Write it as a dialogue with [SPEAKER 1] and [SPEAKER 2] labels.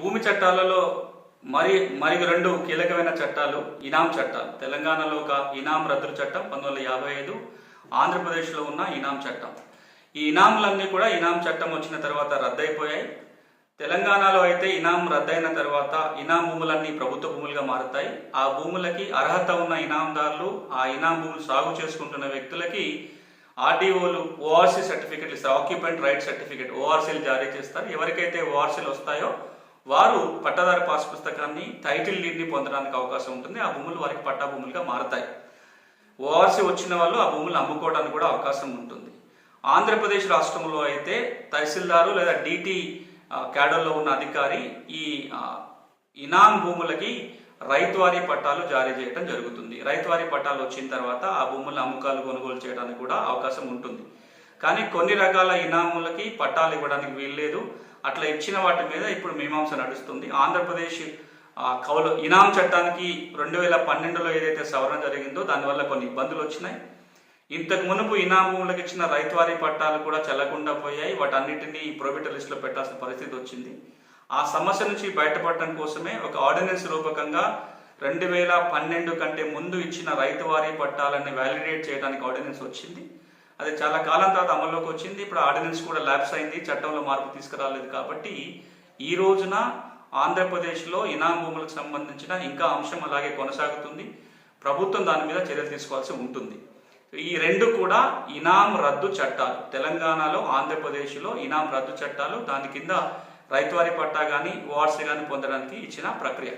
[SPEAKER 1] భూమి చట్టాలలో మరి మరి రెండు కీలకమైన చట్టాలు ఇనాం చట్టాలు తెలంగాణలో ఒక ఇనాం రద్దు చట్టం పంతొమ్మిది వందల యాభై ఐదు ఆంధ్రప్రదేశ్లో ఉన్న ఇనాం చట్టం. ఈ ఇనాంలన్నీ కూడా ఇనాం చట్టం వచ్చిన తర్వాత రద్దయిపోయాయి. తెలంగాణలో అయితే ఇనాం రద్దయిన తర్వాత ఇనాం భూములన్నీ ప్రభుత్వ భూములుగా మారుతాయి. ఆ భూములకి అర్హత ఉన్న ఇనాందారులు ఆ ఇనాం భూములు సాగు చేసుకుంటున్న వ్యక్తులకి ఆర్డీఓలు ఓఆర్సీ సర్టిఫికెట్లు ఇస్తారు. ఆక్యుపెంట్ రైట్ సర్టిఫికెట్ ఓఆర్సీలు జారీ చేస్తారు. ఎవరికైతే ఓఆర్సీలు వస్తాయో వారు పట్టాదారు పాస్ పుస్తకాన్ని టైటిల్ డీడ్ని పొందడానికి అవకాశం ఉంటుంది. ఆ భూములు వారికి పట్టా భూములుగా మారతాయి. ఓఆర్సీ వచ్చిన వాళ్ళు ఆ భూములు అమ్ముకోవడానికి కూడా అవకాశం ఉంటుంది. ఆంధ్రప్రదేశ్ రాష్ట్రంలో అయితే తహసీల్దారు లేదా డిటి క్యాడర్లో ఉన్న అధికారి ఈ ఇనాం భూములకి రైతువారీ పట్టాలు జారీ చేయడం జరుగుతుంది. రైతువారీ పట్టాలు వచ్చిన తర్వాత ఆ భూముల అమ్మకాలు కొనుగోలు చేయడానికి కూడా అవకాశం ఉంటుంది. కానీ కొన్ని రకాల ఇనాములకి పట్టాలు ఇవ్వడానికి వీల్లేదు. అట్లా ఇచ్చిన వాటి మీద ఇప్పుడు మీమాంస నడుస్తుంది. ఆంధ్రప్రదేశ్ కౌలు ఇనాం చట్టానికి రెండు వేల పన్నెండులో ఏదైతే సవరణ జరిగిందో దానివల్ల కొన్ని ఇబ్బందులు వచ్చినాయి. ఇంతకు మునుపు ఇనాం భూములకు ఇచ్చిన రైతువారీ పట్టాలు కూడా చెల్లకుండా పోయాయి. వాటన్నిటిని ప్రొబిటర్ లిస్టులో పెట్టాల్సిన పరిస్థితి వచ్చింది. ఆ సమస్య నుంచి బయటపడటం కోసమే ఒక ఆర్డినెన్స్ రూపకంగా రెండు వేల పన్నెండు కంటే ముందు ఇచ్చిన రైతువారీ పట్టాలని వ్యాలిడేట్ చేయడానికి ఆర్డినెన్స్ వచ్చింది. అది చాలా కాలం తర్వాత అమల్లోకి వచ్చింది. ఇప్పుడు ఆర్డినెన్స్ కూడా ల్యాబ్స్ అయింది. చట్టంలో మార్పు తీసుకురాలేదు కాబట్టి ఈ రోజున ఆంధ్రప్రదేశ్లో ఇనాం భూములకు సంబంధించిన ఇంకా అంశం అలాగే కొనసాగుతుంది. ప్రభుత్వం దాని మీద చర్యలు తీసుకోవాల్సి ఉంటుంది. ఈ రెండు కూడా ఇనాం రద్దు చట్టాలు. తెలంగాణలో ఆంధ్రప్రదేశ్లో ఇనాం రద్దు చట్టాలు. దాని కింద రైతువారి పట్టా కానీ వార్స్ కానీ పొందడానికి ఇచ్చిన ప్రక్రియ.